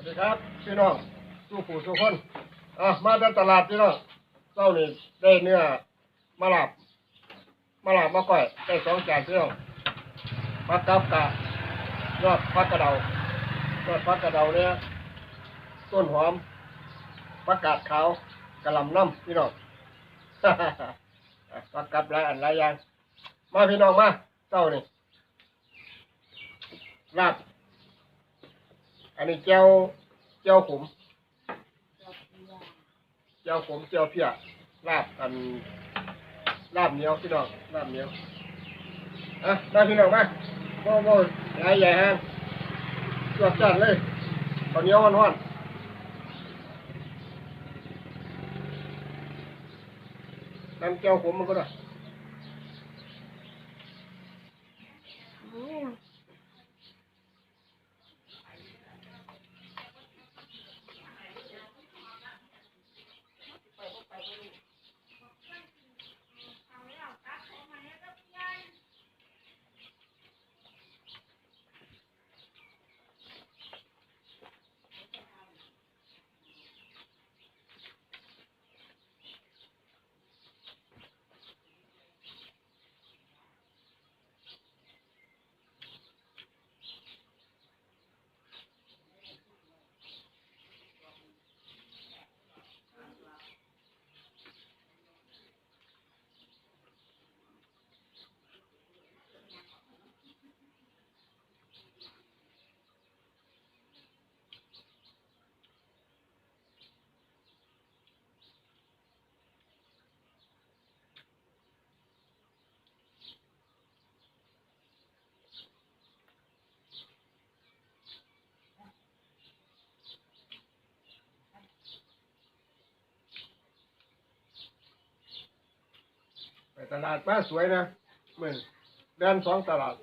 วัสดีครับพี่น้องสู้ผู้สู้คนอะมาเดินตลาดพี่น้องเจ้านี่ได้เนื้อมาลาบมาลาบมาก้อยได้สองจานพี่น้องผักกับกะยอดผักกระเดายอดผักกระเดาเนี่ยต้นหอมผักกาดขาวกระหลำน้ำพี่น้องผักกับหลายอันหลายอย่างมาพี่น้องมาเจ้านี่ลาบ อันนี้เจ้าเจ้าขมเจ้าขมเจ้าเพียลาบกันลาบเหนียวพี่น้องลาบเหนียวอะได้พี่น้องมาโม่โม่หลายใหญ่ฮะจวดจัดเลยข้าวเนียวห้อนๆน้ำเจ้าขมมันก็ได้ ตลาดมาสวยนะเหมือนเดินสองตลาด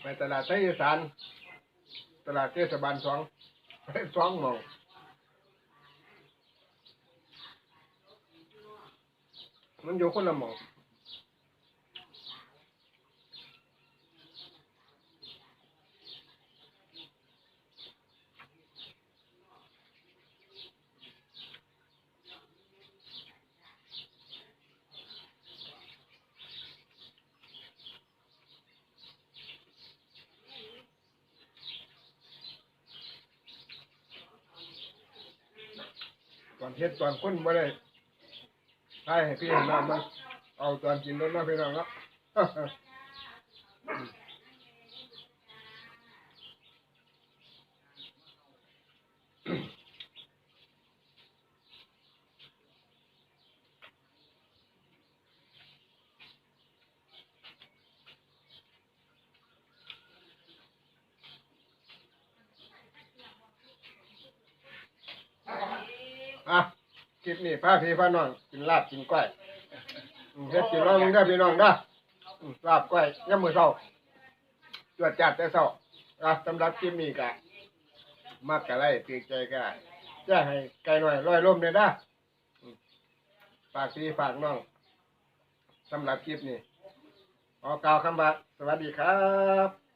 ไปตลาดไทยอีสาน ตลาดเทศบาลสองสองหมองมันอยู่คนละหมอง ตอนเฮ็ดตอนคนไม่ได้ใช่ให้พี่เห็นน้องมันเอาตอนกินรถมาพี่น้องแล้ว อะ คลิปนี้พาพี่พาน้องกินลาบกินก้อยอืมเฮ็ดกินร้องมึงได้อพี่น้องได้ออืมลาบก้อยยามมื้อเช้าจวดจัดแต่เช้าอะสำหรับคลิปนี้ก็มักกะไลตีใจก็จะให้ไก่น้อยร้อยล่มเนี่ยนะอืมฝากพี่ฝากน้องสำหรับคลิปนี้ขอกล่าวคำว่าสวัสดีครับ